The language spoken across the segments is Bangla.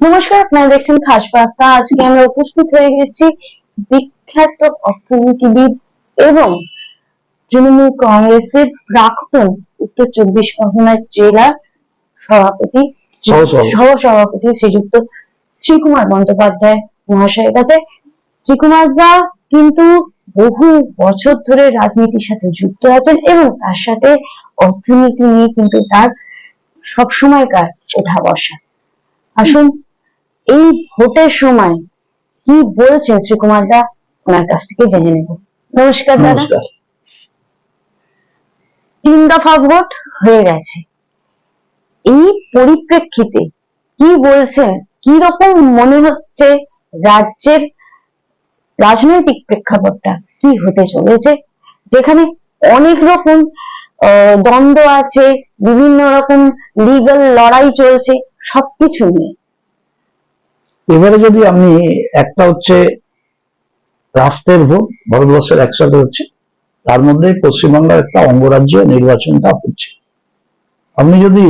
নমস্কার আপনারা দেখছেন খাস বার্তা। আজকে আমরা উপস্থিত হয়ে গেছি বিখ্যাত অর্থনীতিবিদ এবং তৃণমূল কংগ্রেসের প্রাক্তন উত্তর চব্বিশ পরগনার জেলা সভাপতি সহ-সভাপতি। সহ সভাপতি শ্রীযুক্ত শ্রীকুমার বন্দ্যোপাধ্যায় মহাশয়ের কাছে। শ্রীকুমার দা কিন্তু বহু বছর ধরে রাজনীতির সাথে যুক্ত আছেন এবং তার সাথে অর্থনীতি নিয়ে কিন্তু তার সবসময়কার ওঠা বসা। আসুন এই ভোটের সময় কি বলছেন শ্রীকুমার দা ওনার কাছ থেকে জেনে নেব। নমস্কার দাদা। তিন দফা ভোট হয়ে গেছে। এই পরিপ্রেক্ষিতে কি বলছেন? কি রকম মনে হচ্ছে রাজ্যের রাজনৈতিক প্রেক্ষাপটটা? কি হতে চলেছে? যেখানে অনেক রকম আহ, দ্বন্দ্ব আছে বিভিন্ন রকম লিগাল লড়াই চলছে সবকিছু নিয়ে। এবারে যদি আমি একটা হচ্ছে রাষ্ট্রের ভোট, ভারতবর্ষের একসাথে হচ্ছে, তার মধ্যে পশ্চিমবাংলার একটা অঙ্গরাজ্য নির্বাচনটা হচ্ছে। আপনি যদি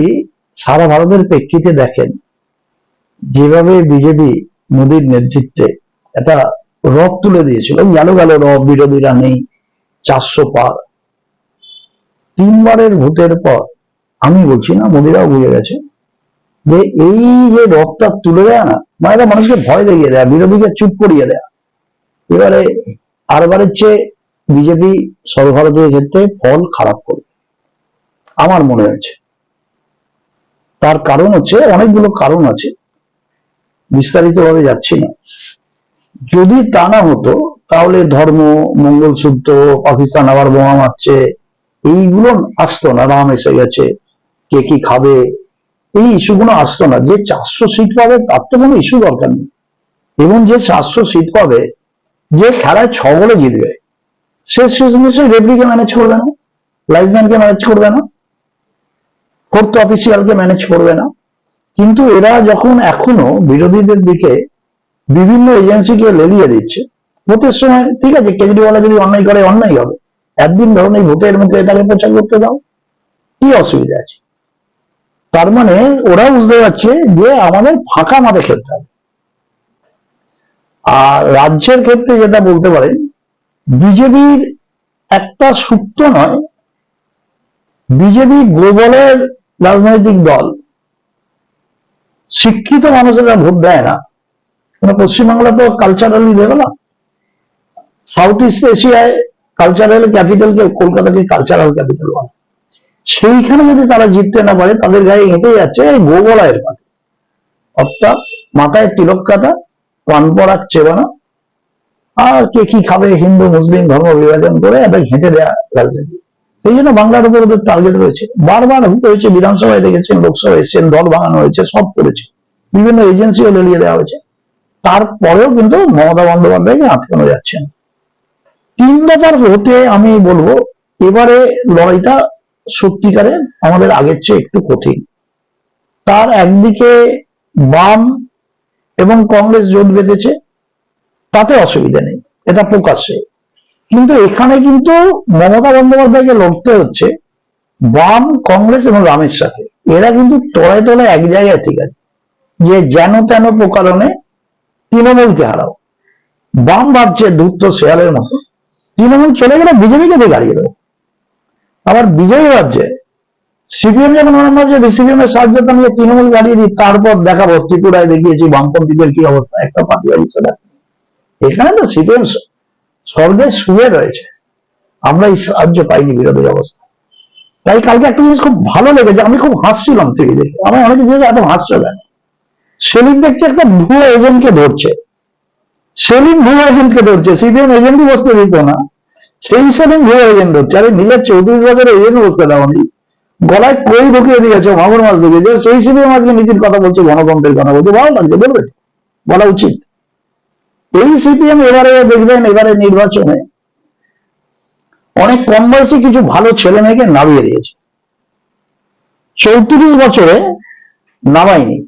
সারা ভারতের প্রেক্ষিতে দেখেন, যেভাবে বিজেপি মোদীর নেতৃত্বে একটা রব তুলে দিয়েছিল গেল গেল রব বিরোধীরা নেই চারশো পার। তিনবারের ভোটের পর আমি বলছি না, মোদীরাও বুঝে গেছে যে এই যে রথটা তুলে দেয় না মানে মানুষকে ভয় দেখিয়ে দেয়, বিরোধীকে চুপ করিয়ে দেয়। এবারে আরবারের চেয়ে বিজেপি সর্বভারতীয় ক্ষেত্রে ফল খারাপ করবে, আমার মনে হয়েছে তার কারণ হচ্ছে, অনেকগুলো কারণ আছে বিস্তারিত ভাবে যাচ্ছি না। যদি তা না হতো, তাহলে ধর্ম, মঙ্গলসূত্র, পাকিস্তান আবার বোমা মারছে, এইগুলো আসতো না, রাম এসে গেছে, কে কি খাবে এই ইস্যুগুলো আসতো না। যে চারশো সিট পাবে, তার তো কোনো ইস্যু দরকার নেই। এবং যে চারশো সিট পাবে, যে খেলায় ছ বলে জিতবে, সে নিশ্চয়ই রেফরিকে ম্যানেজ করবে না লাইফম্যানকে ম্যানেজ করবে না ফোর্থ অফিসিয়ালকে ম্যানেজ করবে না। কিন্তু এরা যখন এখনও বিরোধীদের দিকে বিভিন্ন এজেন্সিকে লেলিয়ে দিচ্ছে, ভোটের সময়, ঠিক আছে, কেজরিওয়ালা যদি অন্যায় করে, অন্যায় হবে। একদিন ধরুন এই ভোটের মধ্যে এটাকে প্রচার করতে দাও, কি অসুবিধা আছে? তার মানে ওরা বুঝতে পারছে যে আমাদের ফাঁকা মাঠে খেলতে হবে। আর রাজ্যের ক্ষেত্রে যেটা বলতে পারেন, বিজেপির একটা সূত্র নয়, বিজেপি গ্লোবালের রাজনৈতিক দল। শিক্ষিত মানুষেরা ভোট দেয় না। কিন্তু পশ্চিমবাংলা তো কালচারালি না সাউথ ইস্ট এশিয়ায় কালচারাল ক্যাপিটালকে কলকাতাকে কালচারাল ক্যাপিটাল বলে? সেইখানে যদি তারা জিততে না পারে, তাদের গায়ে হেঁটে যাচ্ছে গোবলায়ের পাখি অর্থাৎ মাথায় তিলক কাটা পান পরাগ চেবানো, আর কে কি খাবে, হিন্দু, মুসলিম, ধর্ম বিভাজন করে এটা ঘেঁটে দেয়া রাজনীতি। সেই জন্য বাংলার উপর ওদের টার্গেট রয়েছে। বারবার হয়েছে, বিধানসভায় দেখেছেন, লোকসভায় এসেছেন, দল ভাঙানো হয়েছে, সব করেছে। বিভিন্ন এজেন্সিও লেলিয়ে দেওয়া হয়েছে। তারপরেও কিন্তু মমতা বন্দ্যোপাধ্যায়কে আটকানো যাচ্ছে না। তিন দফার হতে আমি বলব, এবারে লড়াইটা সত্যিকারে আমাদের আগের চেয়ে একটু কঠিন। তার একদিকে বাম এবং কংগ্রেস জোট বেঁধেছে, তাতে অসুবিধা নেই, এটা প্রকাশ্যে। কিন্তু এখানে কিন্তু মমতা বন্দ্যোপাধ্যায়কে লড়তে হচ্ছে বাম, কংগ্রেস এবং রামের সাথে। এরা কিন্তু তলায় তলায় এক জায়গায় ঠিক আছে, যে যেন তেন প্রকারণে তৃণমূলকে হারাও। বাম ভাবছে ধূর্ত শেয়ালের মতো। তৃণমূল চলে গেলে বিজেপিকে দিয়ে গাড়িয়ে দেবো। আবার বিজেপি ভাবছে সিপিএম যখন ওরা ভাবছে সিপিএম এর সাহায্য তো নিয়ে তৃণমূল গাড়িয়ে দিই, তারপর দেখাবো, ত্রিপুরায় দেখিয়েছি বামপন্থীদের কি অবস্থা, একটা পার্টি অবস্থা এখানে তো সিপিএম স্বর্গে শুয়ে রয়েছে। আমরা এই সাহায্য পাইনি বিরোধী অবস্থা। তাই কালকে একটা জিনিস খুব ভালো লেগেছে, আমি খুব হাসছিলাম টিভি দেখে। আমার অনেকে জিনিস এত হাসছে কেন? সেলিম দেখছে একটা ভুয়ো এজেন্টকে ধরছে। সেলিম ভুয়ো এজেন্টকে ধরছে, সিপিএম এজেন্টই বসতে দিত না। সেই ভুয়ো এজেন্ট ধরছে আরে নিজের চৌত্রিশ বছরের এজেন্ট বসতে দেওয়ানি গলায় কই ঢুকিয়ে দিয়েছে মাগুর মাছ ঢুকিয়েছে সেই সিপিএম আজকে নীতির কথা বলছে, গণতন্ত্রের কথা বলছে ভালো লাগছে বলবে বলা উচিত। এই সিপিএম এবারে দেখবেন, এবারে নির্বাচনে অনেক কম বয়সী কিছু ভালো ছেলে মেয়েকে নামিয়ে দিয়েছে। চৌত্রিশ বছরে নামায়নি।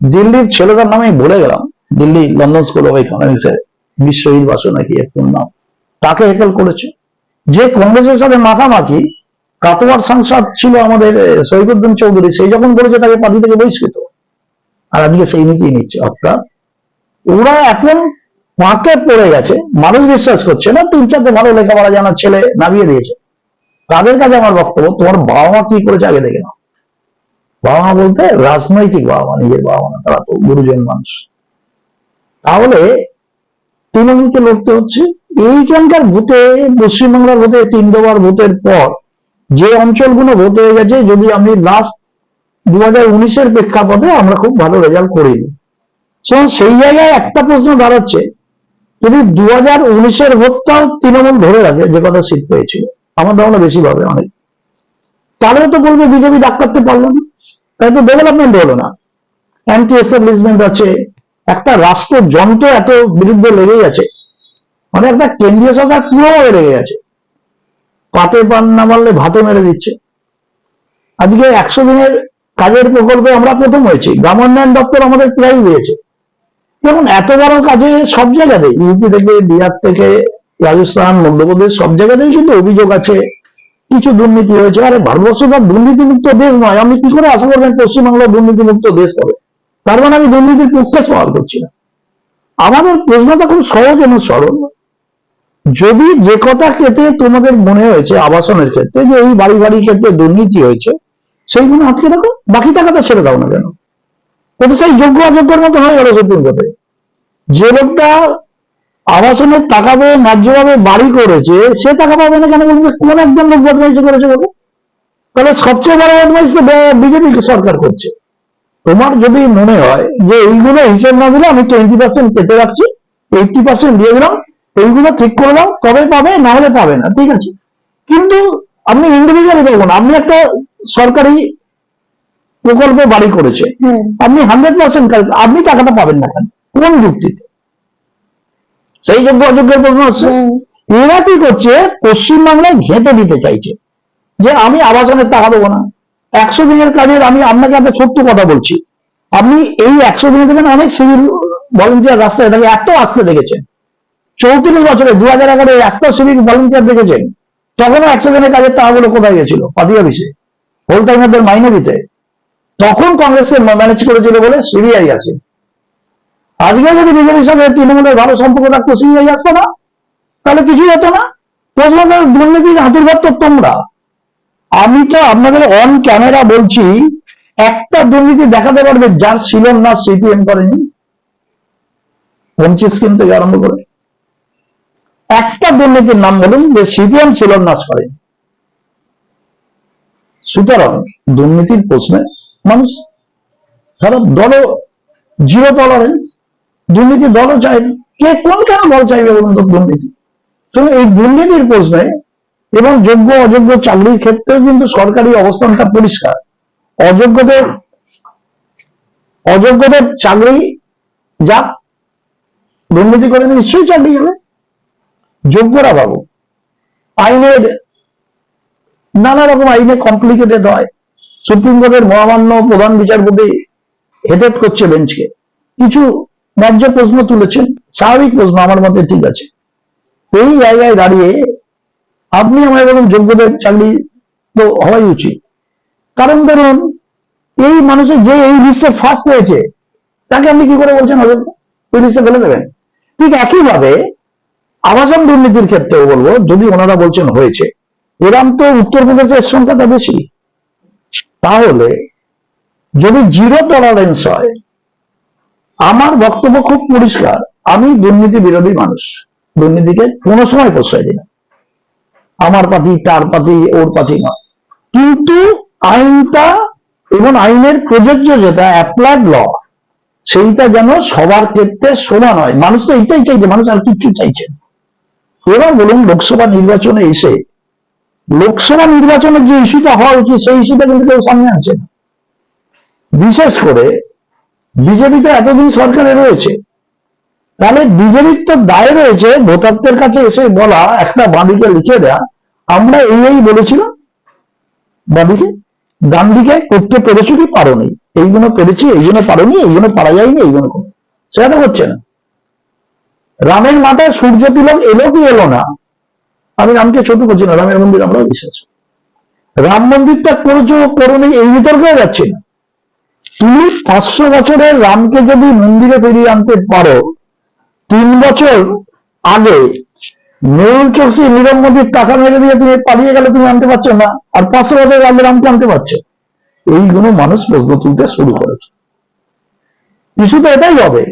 দিল্লির ছেলেটার নামে বলে গেলাম। দিল্লি লন্ডন স্কুল অফ ইকোনমিক্সের বিশ্বহিত বাসু নাকি একটু নাম? তাকে হেকেল করেছে। যে কংগ্রেসের সাথে মাখামাখি কাটোয়ার সাংসদ ছিল আমাদের আহ, সৈফুদ্দিন চৌধুরী সেই যখন বলেছে তাকে পার্টি থেকে বহিষ্কৃত। আর আজকে সেই নীতি নিচ্ছে। অর্থাৎ ওরা এখন ফাঁকে পড়ে গেছে। মানুষ বিশ্বাস করছে না তিন চারটে ভালো লেখাপড়া জানার ছেলে নামিয়ে দিয়েছে। তাদের কাছে আমার বক্তব্য তোমার বাবা মা কি করেছে আগে দেখে নাও। বাবা মা বলতে রাজনৈতিক বাবা মা নিজের বাবা মা না, তারা তো গুরুজন মানুষ। তাহলে তৃণমূলকে লড়তে হচ্ছে। এইখানকার ভোটে, পশ্চিমবাংলার ভোটে তিন দুবার ভোটের পর যে অঞ্চলগুলো ভোট হয়ে গেছে, যদি আমি লাস্ট দু হাজার উনিশের প্রেক্ষাপটে আমরা খুব ভালো রেজাল্ট করিনি তো সেই জায়গায় একটা প্রশ্ন দাঁড়াচ্ছে, যদি দু হাজার উনিশের ভোটটাও তৃণমূল ধরে রাখে, যে কটা সিট পেয়েছিল, আমার ধারণা বেশি পাবে অনেক। তাহলে তো বলবে বিজেপি ডাক করতে পারল না। তাই তো ডেভেলপমেন্ট হলো না। অ্যান্টি এস্টাবলিশমেন্ট আছে একটা রাষ্ট্র যন্ত্র এত বিরুদ্ধে লেগেই গেছে। মানে একটা কেন্দ্রীয় সরকার পুরো লেগে গেছে। পাতে পান না মারলে ভাতে মেরে দিচ্ছে। আজকে একশো দিনের কাজের প্রকল্পে আমরা প্রথম হয়েছি। গ্রামোন্নয়ন দপ্তর আমাদের প্রায় দিয়েছে। যেমন এত বড় কাজে সব জায়গাতেই, ইউপি থেকে, বিহার থেকে, রাজস্থান, মধ্যপ্রদেশ সব জায়গাতেই কিন্তু অভিযোগ আছে। কিছু দুর্নীতি হয়েছে। আরে ভারতবর্ষ দুর্নীতিমুক্ত দেশ নয়। আমি কি করে আশা করবেন পশ্চিমবাংলা দুর্নীতিমুক্ত দেশ হবে? তার মানে আমি দুর্নীতির পক্ষে সওয়াল করছি না। আমাদের প্রশ্নটা খুব সহজ এবং সরল। যদি যে কেটে তোমাদের মনে হয়েছে আবাসনের ক্ষেত্রে যে এই বাড়ি বাড়ি ক্ষেত্রে দুর্নীতি হয়েছে সেইগুলো আটকে রাখো, বাকি টাকাটা ছেড়ে দাও না কেন? ওটা সেই যোগ্য অযোগ্যের মতো হয়ে গেল সুপ্রিম কোর্টে যে লোকটা আবাসনের টাকা পেয়ে ন্যায্যভাবে বাড়ি করেছে, সে টাকা পাবে না কেন বলবে কোন একজন লোক বদমাইশি করেছে বলে? তাহলে সবচেয়ে বড় বদমাইশ তো বিজেপি সরকার করছে। তোমার যদি মনে হয় যে এইগুলো হিসেব না দিলে আমি টোয়েন্টি পার্সেন্ট কেটে রাখছি এইটটি পার্সেন্ট দিয়ে দিলাম এইগুলো ঠিক করে দাও তবে পাবে না হলে পাবে না ঠিক আছে? কিন্তু আপনি ইন্ডিভিজুয়ালি দেখুন আপনি একটা সরকারি প্রকল্পে বাড়ি করেছে আপনি হান্ড্রেড পার্সেন্ট আপনি টাকাটা পাবেন না কেন? কোন যুক্তিতে? সেই যোগ্য অযোগ্যের প্রশ্ন হচ্ছে এরা কি করছে? পশ্চিমবাংলায় ঘেঁটে দিতে চাইছে যে আমি আবাসনের টাকা দেবো না। একশো দিনের কাজের আমি আপনাকে একটা ছোট্ট কথা বলছি। আপনি এই একশো দিনে দেখেন অনেক সিভিল ভলেন্টিয়ার রাস্তায় থাকে একটাও আসতে দেখেছেন। চৌত্রিশ বছরে দু হাজার এগারো একটা সিভিল ভলেন্টিয়ার দেখেছেন, তখনও একশো দিনের কাজের টাকাগুলো কোথায় গেছিল? পার্টি অফিসে। হোল টাইমারদের মাইনে দিতে। তখন কংগ্রেসের ম্যানেজ করেছিল বলে সিবিআই আছে। আজকে যদি বিজেপির সাথে তৃণমূলের ভালো সম্পর্ক থাকতো সিবিআই আসতো না। তাহলে কিছুই হতো না। প্রশ্ন দুর্নীতির হাতির ঘর তো তোমরা। আমি তো আপনাদের অন ক্যামেরা বলছি, একটা দুর্নীতি দেখাতে পারবে যার না সিপিএম করেনি? পঞ্চাশ স্কিম থেকে আরম্ভ করে একটা দুর্নীতির নাম বলুন যে সিপিএম ছিল নাশ করেনি। সুতরাং দুর্নীতির প্রশ্নে মানুষ ধরো দলও জিরো টলারেন্স দুর্নীতি দলও চাইবে। কে কোন কেন দল চাইবে বলুন তো দুর্নীতি? তো এই দুর্নীতির প্রশ্নে এবং যোগ্য অযোগ্য চাকরির ক্ষেত্রেও কিন্তু সরকারি অবস্থানটা পরিষ্কার। অযোগ্যদের অযোগ্যদের চাকরি যাক দুর্নীতি করে নিশ্চয়ই চাকরি হবে, যোগ্যরা পাবো আইনের নানা রকম আইনে কমপ্লিকেটেড হয়। সুপ্রিম কোর্টের মহামান্য প্রধান বিচারপতি হেডেট করছে বেঞ্চকে। কিছু ন্যায্য প্রশ্ন তুলেছেন, স্বাভাবিক প্রশ্ন আমার মতে ঠিক আছে। এই জায়গায় দাঁড়িয়ে আপনি আমার এরকম যোগ্যদের চাকরি তো হওয়াই উচিত। কারণ ধরুন, এই মানুষের যে এই লিস্টে ফার্স্ট হয়েছে তাকে আপনি কি করে বলছেন হবে ওই লিস্টে ফেলে দেবেন। ঠিক একইভাবে আবাসন দুর্নীতির ক্ষেত্রেও বলব, যদি ওনারা বলছেন হয়েছে, এরাম তো উত্তরপ্রদেশের সংখ্যাটা বেশি। তাহলে যদি জিরো টলারেন্স হয়, আমার বক্তব্য খুব পরিষ্কার, আমি দুর্নীতি বিরোধী মানুষ, দুর্নীতিকে কোনো সময় প্রশ্রয় দিই না। আমার পার্টি তার পার্টি ওর পার্টি নয় কিন্তু আইনটা এবং আইনের প্রযোজ্য যেটা অ্যাপ্লাইড ল সেইটা যেন সবার ক্ষেত্রে সমান হয়। মানুষ তো এইটাই চাইছে, মানুষ আর কিচ্ছু চাইছে। এবার বলুন, লোকসভা নির্বাচনে এসে, লোকসভা নির্বাচনের যে ইস্যুটা হওয়া উচিত, সেই ইস্যুটা কিন্তু কেউ সামনে আনছে না। বিশেষ করে, বিজেপি তো এতদিন সরকারে রয়েছে তাহলে বিজেপির তো দায় রয়েছে, ভোটারদের কাছে এসে বলা, একটা বাঁদিকে লিখে দেয়া। আমরা এই এই বলেছিলাম। বাঁদিকে? গান্ধীকে করতে পেরেছ কি পারোনি? এইগুলো পেরেছি এইগুলো পারোনি এইগুলো পারা যায়নি এইগুলো। সেটা তো হচ্ছে না। রামের মাথায় সূর্য তিলক এলো কি এলো না? আমি রামকে ছোট করছি না, রামের মন্দির আমরা বিশ্বাস রাম মন্দিরটা করেছ, করোনি, এই বিতর্কেও যাচ্ছে না। তুমি পাঁচশো বছরের রামকে যদি মন্দিরে ফিরিয়ে আনতে পারো তিন বছর আগে মেহুল চোখসি নীরব মোদীর টাকা মেরে দিয়ে তুমি পালিয়ে গেলে তুমি আনতে পারছ না, আর পাঁচশো বছর আগে রামকে আনতে পারছ। এইগুলো মানুষ প্রশ্ন তুলতে শুরু করেছে। ইস্যু তো এটাই হবে।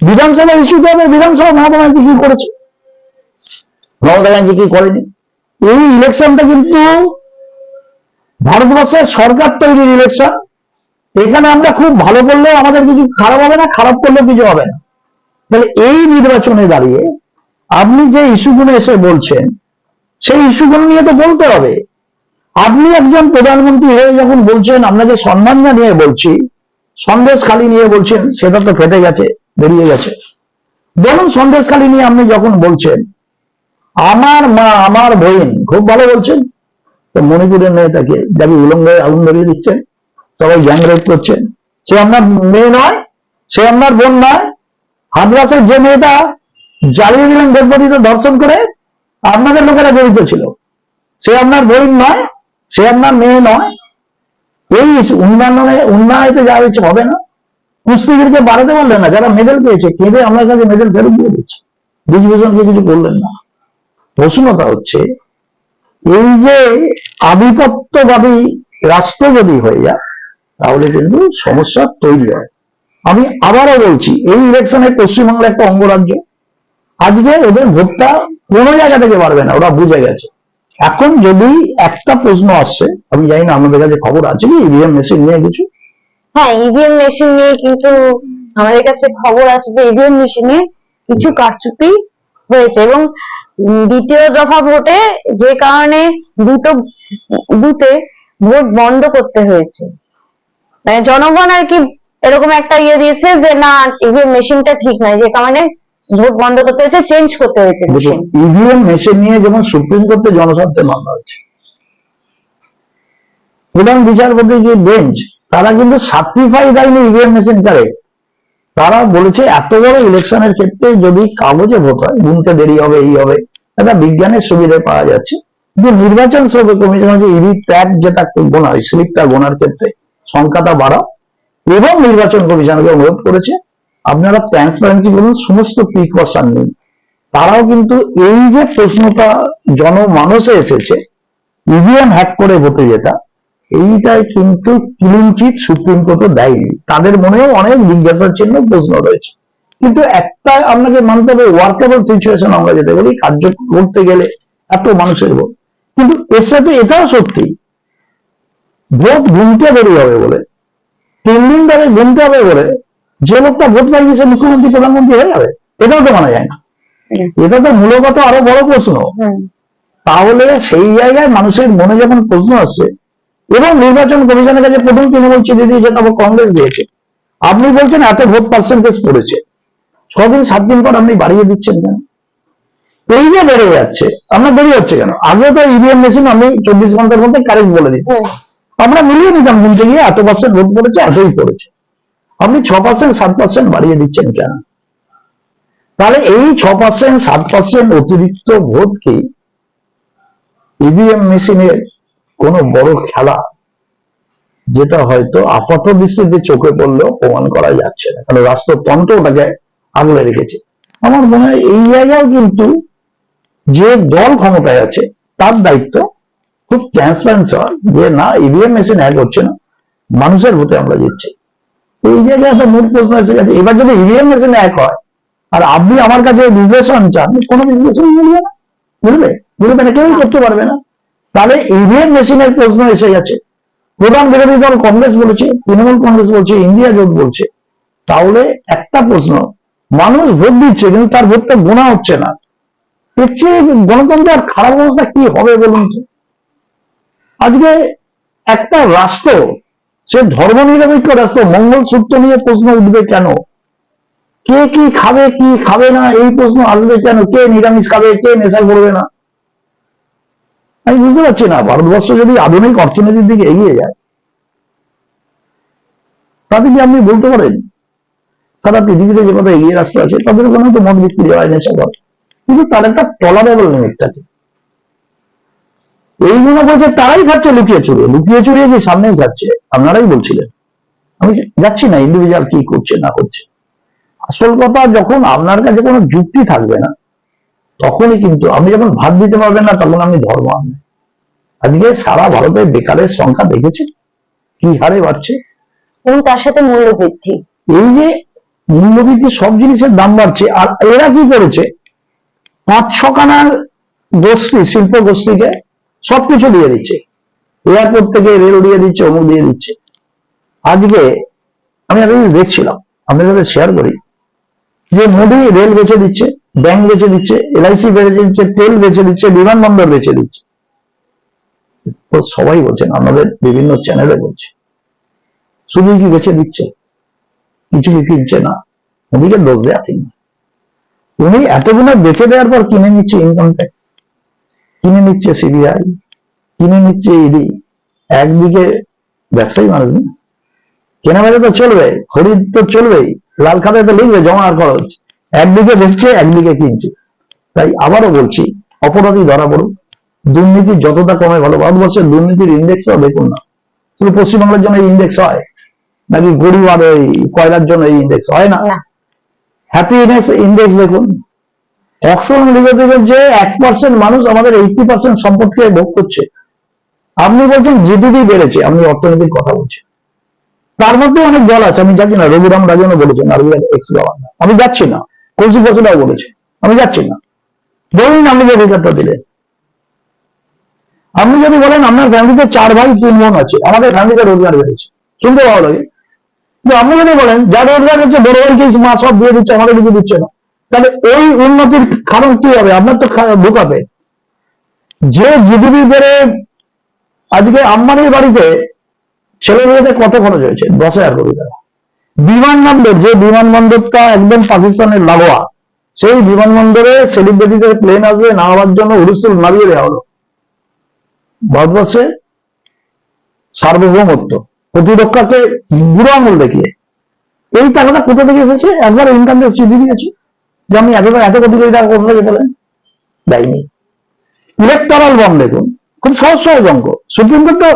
বিধানসভা ইস্যুতে হবে, বিধানসভা মমতা ব্যানার্জি কি করেছে? মমতা ব্যানার্জি কি করেনি? এই ইলেকশনটা কিন্তু ভারতবর্ষের সরকার তৈরির ইলেকশন এখানে আমরা খুব ভালো করলে আমাদের কিছু খারাপ হবে না, খারাপ করলে কিছু হবে না। তাহলে এই নির্বাচনে দাঁড়িয়ে আপনি যে ইস্যুগুলো এসে বলছেন, সেই ইস্যুগুলো নিয়ে তো বলতে হবে। আপনি একজন প্রধানমন্ত্রী হয়ে যখন বলছেন, আপনাকে সম্মান জানিয়ে বলছি, সন্দেশ খালি নিয়ে বলছেন, সেটা তো ফেটে গেছে, বেরিয়ে গেছে। বলুন সন্দেশ খালি নিয়ে আপনি যখন বলছেন, আমার মা, আমার বোন, খুব ভালো বলছেন, তো মণিপুরের মেয়েটাকে যাকে উলঙ্গ আগুন ধরিয়ে দিচ্ছেন সবাই গ্যাং করছেন সে আপনার মেয়ে নয়, সে আপনার বোন নয় হাদরাসের যে মেয়েটা জ্বালিয়ে দিলেন দেববতীতে দর্শন করে, আপনাদের লোকেরা জড়িত ছিল। সে আপনার বোন নয়, সে আপনার মেয়ে নয়। এই উন্নয়নে উন্নয়নে যা হয়েছে হবে না। কুস্তিগিরকে বাড়াতে পারলেন না, যারা মেডেল পেয়েছে, কেঁদে আপনার কাছে মেডেল ফেরত দিয়ে দিচ্ছে। বিজভূষণকে কিছু বললেন না। প্রশ্নটা হচ্ছে, এই যে আধিপত্যবাদী রাষ্ট্র যদি হয়ে যায় তাহলে কিন্তু সমস্যা তৈরি হয়। আমি আবারও বলছি, এই ইলেকশনে পশ্চিমবাংলা একটা অঙ্গরাজ্য। আজকে ওদের ভোটটা কোনো জায়গা থেকে পারবে না, ওরা বুঝে গেছে। এখন যদি একটা প্রশ্ন আসছে, আমি জানি না আমাদের কাছে খবর আছে কি ইভিএম মেশিন নিয়ে কিছু? হ্যাঁ ইভিএম মেশিন নিয়ে কিন্তু আমাদের কাছে খবর আছে যে ইভিএম মেশিনে কিছু কারচুপি হয়েছে এবং দ্বিতীয় দফা ভোটে যে কারণে দুটো বুথে ভোট বন্ধ করতে হয়েছে। মানে জনগণ আর কি এরকম একটা ইয়ে দিয়েছে যে না ইভিএম মেশিনটা ঠিক নয়। যে কারণে ভোট বন্ধ করতে হয়েছে চেঞ্জ করতে হয়েছে ইভিএম মেশিন নিয়ে যেমন সুপ্রিম কোর্টে জনস্বার্থে মামলা হয়েছে। প্রধান বিচারপতি যে বেঞ্চ তারা কিন্তু সার্টিফাই দেয়নি ইভিএম মেশিন কারে। তারা বলেছে এত বড় ইলেকশনের ক্ষেত্রে যদি কাগজে ভোট হয় গুনতে দেরি হবে এই হবে একটা বিজ্ঞানের সুবিধা পাওয়া যাচ্ছে। যে নির্বাচন সভা কমিশন যে ইভি প্যাট যেটা গোনা হয় স্লিপটা গোনার ক্ষেত্রে সংখ্যাটা বাড়াও। এবং নির্বাচন কমিশনকে অনুরোধ করেছে, আপনারা ট্রান্সপারেন্সি বলুন, সমস্ত প্রিকশন নিন। তারাও কিন্তু এই যে প্রশ্নটা জনমানসে এসেছে, ইভিএম হ্যাক করে ভোটে যেটা, এইটাই কিন্তু ক্লিনচিট সুপ্রিম কোর্টও দেয়নি। তাদের মনেও অনেক জিজ্ঞাসার চিহ্ন, প্রশ্ন রয়েছে। কিন্তু একটা আপনাকে মানতে হবে ওয়ার্কেবল সিচুয়েশন আমরা যেটা বলি, কার্য করতে গেলে এত মানুষের ভোট। কিন্তু এর সাথে এটাও সত্যি, ভোট গুনতে দেরি হবে বলে তিন দিন ধরে গুনতে হবে বলে যে লোকটা ভোট পাইছে সে মুখ্যমন্ত্রী প্রধানমন্ত্রী হয়ে যাবে। এটাও তো মানা যায় না। এটা তো মূলগত আরও বড় প্রশ্ন। তাহলে সেই জায়গায় মানুষের মনে যখন প্রশ্ন আসছে এবং নির্বাচন কমিশনের কাছে প্রথম তৃণমূল চিঠি দিয়েছে তারপর কংগ্রেস দিয়েছে। আপনি বলছেন এত ভোট পার্সেন্টেজ পড়েছে। ছদিন সাত দিন পর আপনি বাড়িয়ে দিচ্ছেন কেন? এই যে বেড়ে যাচ্ছে আপনার দেরি হচ্ছে কেন? আগে তো ইভিএম মেশিন আমি চব্বিশ ঘণ্টার মধ্যে কারেক্ট বলে দিই হুম আমরা মিলিয়ে নিতাম গুনতে গিয়ে এত পার্সেন্ট ভোট পড়েছে এতই পড়েছে আপনি ছ পার্সেন্ট সাত পার্সেন্ট বাড়িয়ে দিচ্ছেন কেন? তাহলে এই ছ পার্সেন্ট সাত পার্সেন্ট অতিরিক্ত ভোট কি ইভিএম মেশিনের কোন বড় খেলা? যেটা হয়তো আপাত দৃষ্টিতে চোখে পড়লেও প্রমাণ করা যাচ্ছে না। কারণ রাষ্ট্রতন্ত্র ওটাকে আগলে রেখেছে। আমার মনে হয় এই জায়গাও কিন্তু যে দল ক্ষমতায় আছে, তার দায়িত্ব খুব ট্রান্সপারেন্স হওয়া যে না ইভিএম মেশিন হ্যাক হচ্ছে না। মানুষের ভোটে আমরা জিতছি এই জায়গায় একটা মূল প্রশ্ন এসে গেছে এবার যদি ইভিএম মেশিন এক হয়, আর আপনি আমার কাছে বিশ্লেষণ চান, কোনো বিশ্লেষণ মিলবে না। বুঝবে বুঝবে না, কেউই করতে পারবে না। তাহলে ইভিএম মেশিনের প্রশ্ন এসে গেছে। প্রধান বিরোধী দল কংগ্রেস বলেছে, তৃণমূল কংগ্রেস বলছে, ইন্ডিয়া জোট বলছে। তাহলে একটা প্রশ্ন, মানুষ ভোট দিচ্ছে, কিন্তু তার ভোটটা গোনা হচ্ছে না। এর চেয়ে গণতন্ত্রের খারাপ অবস্থা কি হবে বলুন তো? আজকে একটা রাষ্ট্র, সে ধর্ম নিরপেক্ষ রাষ্ট্র, মঙ্গল সূত্র নিয়ে প্রশ্ন উঠবে কেন? কে কি খাবে কি খাবে না, এই প্রশ্ন আসবে কেন? কে নিরামিষ খাবে, কে নেশা করবে না? আমি বুঝতে পারছি না, ভারতবর্ষ যদি আধুনিক অর্থনীতির দিকে এগিয়ে যায়, তাতে কি আপনি বলতে পারেন, সারা পৃথিবীতে যে কথা এগিয়ে রাষ্ট্র আছে, তাদের ওখানে তো মদ বিক্রি হয়, নেশা কিন্তু তার একটা টলারেবল লিমিট থাকে। এইগুলো বলছে তারাই খাচ্ছে লুকিয়ে চুরিয়ে। লুকিয়ে চুরিয়ে যে সামনেই খাচ্ছে আপনারাই বলছিলেন। আমি যাচ্ছি না ইন্ডিভিজুয়াল কি করছে না করছে। আসল কথা যখন আপনার কাছে কোনো যুক্তি থাকবে না তখনই কিন্তু আপনি যখন ভাত দিতে পারবেন না তখন আপনি ধর্ম আনবেন। আজকে সারা ভারতে বেকারের সংখ্যা দেখেছে কি হারে বাড়ছে? এবং তার সাথে মূল্য বৃদ্ধি এই যে মূল্যবৃদ্ধি সব জিনিসের দাম বাড়ছে আর এরা কি করেছে? পাঁচ ছখানার গোষ্ঠী শিল্প গোষ্ঠীকে সবকিছু দিয়ে দিচ্ছে। এয়ারপোর্ট থেকে রেল দিয়ে দিচ্ছে, অমুক দিয়ে দিচ্ছে। আজকে আমি একটা দেখছিলাম, আপনাদের সাথে শেয়ার করি। যে মোদি রেল বেচে দিচ্ছে ব্যাংক বেচে দিচ্ছে এলআইসি বেচে দিচ্ছে, তেল বেচে দিচ্ছে, বিমানবন্দর বেচে দিচ্ছে। তো সবাই বলছেন, আমাদের বিভিন্ন চ্যানেলে বলছে। শুধুই কি বেচে দিচ্ছে? কিছু কি কিনছে না? উনিকে দোষ দেয়া ঠিক না। উনি এতগুলো বেচে দেওয়ার পর কিনে নিচ্ছে ইনকাম ট্যাক্স কিনে নিচ্ছে সিবিআই কিনে নিচ্ছে ইডি একদিকে ব্যবসায়ী মানুষ না। কেনা বেচা তো চলবে খরিদ তো চলবেই লাল খাতায় তো লিখবে জমা আর খরচ। একদিকে বেচছে একদিকে কিনছে। তাই আবারও বলছি অপরাধী ধরা পড়ুক দুর্নীতি যতটা কমে ভালো ভারতবর্ষের দুর্নীতির ইন্ডেক্সও দেখুন না। শুধু পশ্চিমবাংলার জন্য ইন্ডেক্স হয় নাকি গরিব আর ওই কয়লার জন্য এই ইন্ডেক্স হয় না? না। হ্যাপিনেস ইন্ডেক্স দেখুন। অক্সফোর্ড যে এক পার্সেন্ট মানুষ আমাদের এইটি পার্সেন্ট সম্পদকে ভোগ করছে। আপনি বলছেন জিডিপি বেড়েছে আপনি অর্থনীতির কথা বলছেন তার মধ্যে অনেক দল আছে, আমি যাচ্ছি না, রঘুরাম রাজনও বলেছেন আমি যাচ্ছি না, কৌশিক বসুরাও বলেছে, আমি যাচ্ছি না। ধরুন আপনি যে রিটার্নটা দিলেন। আপনি যদি বলেন আপনার ফ্যামিলিতে চার ভাই, তিন বোন আছে, আমাদের ফ্যামিলিতে রোজগার বেড়েছে, শুনতে ভালো লাগে। কিন্তু আপনি যদি বলেন, যা রোজগার হচ্ছে, বড় ভাইকে মা সব দিয়ে দিচ্ছে আমাদের কিছু দিচ্ছে না। তাহলে ওই উন্নতির কারণ কি হবে? আপনার তো ঢুকাবে। যে জিডিপি বেড়ে আজকে আম্বানির বাড়িতে ছেলে মেয়েদের কত খরচ হয়েছে? দশ হাজার কোটি টাকা। বিমানবন্দর, যে বিমানবন্দরটা একদম পাকিস্তানের লাগোয়া, সেই বিমানবন্দরে সেলিব্রিটিদের প্লেন আসবে, নামাবার জন্য হুলস্থুল নামিয়ে দেওয়া হলো। ভারতবর্ষে সার্বভৌমত্ব, প্রতিরক্ষাকে বুড়ো আঙুল দেখিয়ে। এই টাকাটা কোথা থেকে এসেছে? একবার ইনকাম ট্যাক্স চিঠি দিয়েছে যে আমি এত এত কোথা থেকে পেলেন দেয়নি। ইলেকটরাল বন্ড দেখুন, খুব সহজ সহজ অঙ্ক সুপ্রিম কোর্ট তো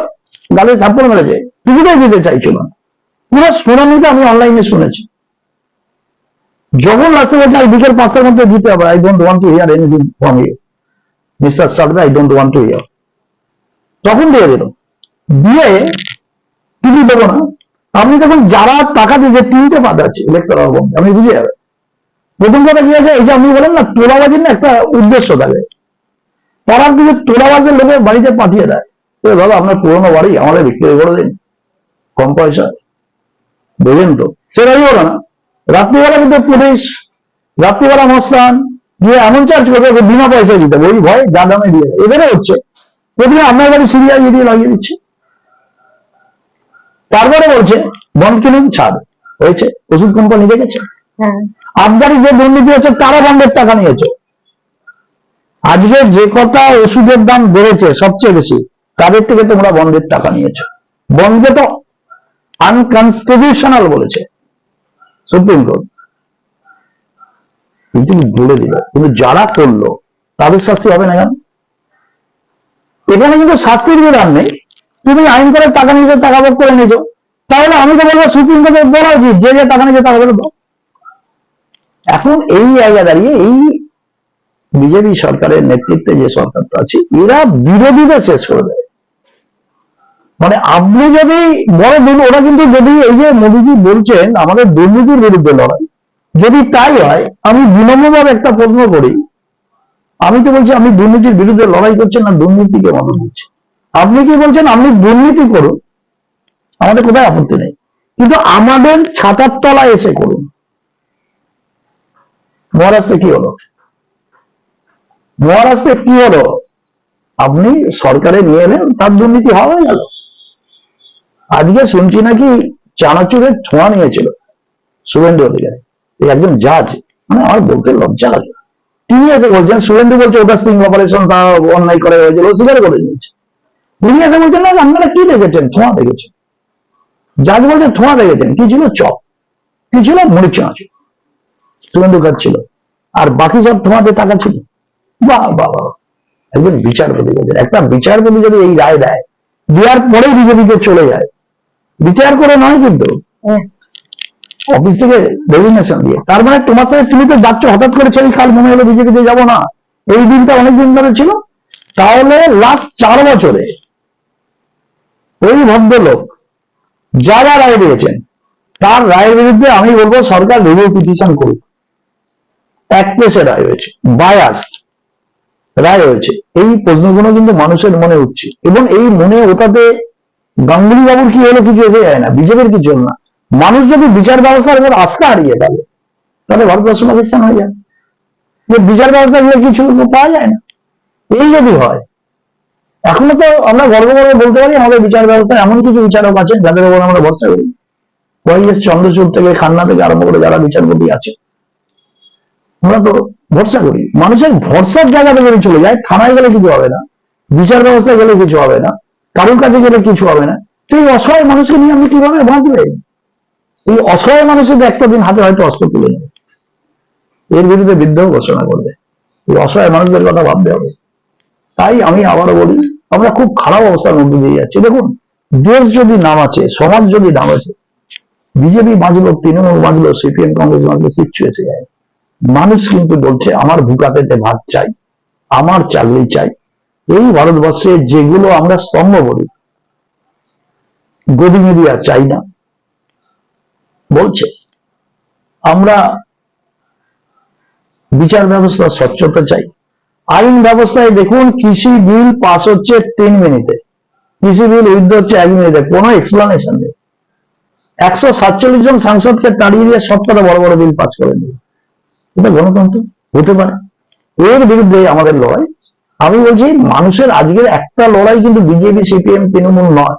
গালে থাপ্পড় মেরেছে কিছুটাই দিতে চাইছিল না। পুরো শুনানিতে আমি অনলাইনে শুনেছি। যখন লাস্টে বলছে আই বিকেল পাঁচটার মধ্যে দিতে হবে I don't want to hear anything from you mister survey I don't want to hear তখন দিয়ে দিল। দিয়ে কিছু দেবো না। আপনি দেখুন, যারা টাকা দিয়েছে, তিনটে পাত আছে ইলেকট্রাল বন্ড আপনি বুঝে যাবেন প্রথম কথা কি আছে? এই যে আপনি বলেন না, তোলাবাজির না একটা উদ্দেশ্য থাকে। পাড়ার কিছু তোলাবাজের লোকের বাড়িতে পাঠিয়ে দেয়। তো দাদা আপনার পুরোনো বাড়ি, আমাদের বিক্রি করে দিন। কম পয়সা। বুঝলেন তো? সেটাই বলো না। রাত্রিবেলা কিন্তু পুলিশ, রাত্রিবেলা মস্তান গিয়ে এমন চার্জ করবে বিনা পয়সায় দিতে। ওই ভয় যা দামে দিয়ে। এবারে হচ্ছে, প্রথমে আপনার বাড়ি সিরিয়াল দিয়ে লাগিয়ে দিচ্ছে। তারপরে বলছে বন্ড কিনুন, ছাড়। হয়েছে। ওষুধ কোম্পানি দেখেছে? হ্যাঁ। আবগারি যে দুর্নীতি হচ্ছে তারা বন্ধের টাকা নিয়েছে? আজকে যে কথা ওষুধের দাম বেড়েছে সবচেয়ে বেশি, তাদের থেকে তোমরা বন্ধের টাকা নিয়েছো। বন্ডকে তো আনকনস্টিটিউশনাল বলেছে সুপ্রিম কোর্ট কিন্তু বলে দিল, কিন্তু যারা করল, তাদের শাস্তি হবে না কেন? এখানে কিন্তু শাস্তির বিধান নেই। তুমি আইন করে টাকা নিয়েছো, টাকা ভোগ করে নিয়েছো। তাহলে আমি তো বলব সুপ্রিম কোর্টে বলা উচিত যে যে টাকা নিয়েছে টাকা দাও এখন এই জায়গা দাঁড়িয়ে এই বিজেপি সরকারের নেতৃত্বে যে সরকারটা আছে, এরা বিরোধীদের শেষ করে দেয়। মানে আপনি যদি বড় দিন ওরা কিন্তু যদি এই যে মোদীজি বলছেন, আমাদের দুর্নীতির বিরুদ্ধে লড়াই, যদি তাই হয়, আমি বিনম্রভাবে একটা প্রশ্ন করি। আমি তো বলছি আমি দুর্নীতির বিরুদ্ধে লড়াই করছেন না, দুর্নীতিকে মদত দিচ্ছি আপনি কি বলছেন, আপনি দুর্নীতি করুন, আমাদের কোথায় আপত্তি নেই। কিন্তু আমাদের ছাতার তলায় এসে করুন। মহারাষ্ট্রে কি হলো? মহারাষ্ট্রে কি হলো? আপনি সরকারে নিয়ে এলেন, তার দুর্নীতি হওয়া গেল। আজকে শুনছি নাকি চানাচুরের ছোঁয়া নিয়েছিল শুভেন্দু অধিকারী। একজন জাজ মানে আমার বলতে লজ্জা লাগে। তিনি এসে বলছেন, শুভেন্দু বলছে, ওটা সিং অপারেশন, তা অন্যায় করে হয়েছিল স্বীকার করে নিয়েছে। তিনি এসে বলছেন, না আপনারা কি দেখেছেন? ছোঁয়া দেখেছেন। জাজ বলছে ছোঁয়া দেখেছেন। কি ছিল চপ? কি ছিল মুড়ি চানাচুর শুভেন্দু খাচ্ছিল আর বাকি সব তোমাদের টাকা ছিল। বাহ বাহ একজন বিচারপতি বলছেন একটা বিচারপতি যদি এই রায় দেয় দেওয়ার পরেই বিজেপিতে চলে যায়। বিচার করে নয় কিন্তু। হ্যাঁ। অফিস থেকে রেজিগনেশন দিয়ে। তার মানে তোমার সাথে তুমি তো যাচ্ছ হঠাৎ করে ছেলে কাল মনে হলো বিজেপিতে যাব না। এই দিনটা অনেকদিন ধরে ছিল। তাহলে লাস্ট চার বছরে ওই ভদ্রলোক যা যা রায় দিয়েছেন তার রায়ের বিরুদ্ধে আমি বলব সরকার রিভিউ পিটিশন করুক। এক পেশে রায় হয়েছে বায়াস্ট রায় হয়েছে। এই প্রশ্নগুলো কিন্তু মানুষের মনে উঠছে। এবং এই মনে ওটাতে গাঙ্গুলি বাবুর কি হলো কিছু এসে যায় না, বিজেপির কিছু না। মানুষ যদি বিচার ব্যবস্থার উপর আস্থা হারিয়ে ফেলে, তাহলে ভারতবর্ষ পাকিস্তান হয়ে যায় যে বিচার ব্যবস্থা দিয়ে কিছু পাওয়া যায় না। এই যদি হয়, এখনও তো আমরা গর্ব করে বলতে পারি আমাদের বিচার ব্যবস্থা এমন কিছু বিচারক আছে যাদের উপর আমরা ভরসা করি। ওয়াইএস চন্দ্রচূড় থেকে, খান্না থেকে আরম্ভ করে যারা বিচারপতি আছে আমরা তো ভরসা করি। মানুষের ভরসার জায়গাতে যদি চলে যায়, থানায় গেলে কিছু হবে না, বিচার ব্যবস্থায় গেলে কিছু হবে না, কারোর কাছে গেলে কিছু হবে না। সেই অসহায় মানুষকে নিয়ে আপনি কীভাবে বাঁচবে এই অসহায় মানুষের একটা দিন হাতে হয়তো অস্ত্র তুলে নেবে। এর বিরুদ্ধে বিদ্রোহ ঘোষণা করবে। এই অসহায় মানুষদের কথা ভাবতে হবে। তাই আমি আবারও বলি, আমরা খুব খারাপ অবস্থার মধ্যে দিয়ে যাচ্ছি। দেখুন, দেশ যদি নাম আছে, সমাজ যদি নাম আছে, বিজেপি বাঁচলো, তৃণমূল বাঁচলো, সিপিএম, কংগ্রেস বাঁচলো, কিচ্ছু এসে যায়। মানুষ কিন্তু বলছে, আমার ভুকা পেটে ভাত চাই, আমার চাকরি চাই। এই ভারতবর্ষে যেগুলো আমরা স্তম্ভ বলি, গদি মিডিয়া চাই না। বলছে, আমরা বিচার ব্যবস্থা, স্বচ্ছতা চাই। আইন ব্যবস্থায় দেখুন, কৃষি বিল পাস হচ্ছে তিন মিনিটে। কৃষি বিল উইথ হচ্ছে এক মিনিটে, কোনো এক্সপ্লানেশন নেই। একশো সাতচল্লিশ জন সাংসদকে তাড়িয়ে দিয়ে সব কটা বড় বড় বিল পাস করে দিল। এটা গণতন্ত্র, হতে পারে। এর বিরুদ্ধে আমাদের লড়াই। আমি বলছি, মানুষের আজকের একটা লড়াই কিন্তু বিজেপি, সিপিএম, তৃণমূল নয়।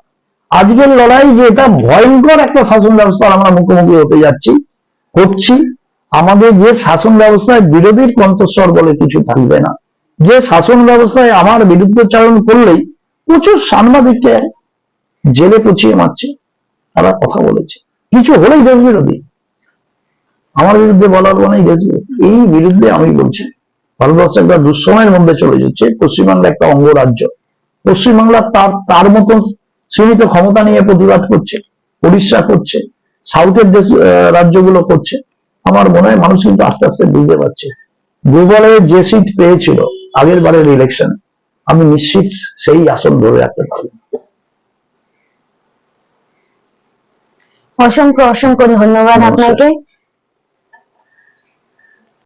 আজকের লড়াই যে, এটা ভয়ঙ্কর একটা শাসন ব্যবস্থার আমরা মুখোমুখি হতে যাচ্ছি হচ্ছি আমাদের যে শাসন ব্যবস্থায় বিরোধীর কণ্ঠস্বর বলে কিছু থাকবে না। যে শাসন ব্যবস্থায় আমার বিরুদ্ধচারণ করলেই প্রচুর সাংবাদিককে জেলে পচিয়ে মারছে। তারা কথা বলেছে। কিছু হলেই দেশ বিরোধী আমার বিরুদ্ধে বলার মানেই দেশ বিরোধী এই বিরুদ্ধে আমি বলছি ভারতবর্ষ একটা দুঃসময়ের মধ্যে চলে যাচ্ছে পশ্চিমবাংলা একটা অঙ্গরাজ্য। পশ্চিমবাংলা তার তার মতন সীমিত ক্ষমতা নিয়ে প্রতিবাদ করছে উড়িষ্যা করছে সাউথের দেশ রাজ্যগুলো করছে। আমার মনে হয় মানুষ কিন্তু আস্তে আস্তে বুঝতে পারছে। গুগলে যে সিট পেয়েছিল আগের বারের ইলেকশন আমি নিশ্চিত সেই আসন ধরে রাখতে পারব। অসংখ্য অসংখ্য ধন্যবাদ। আপনাকে।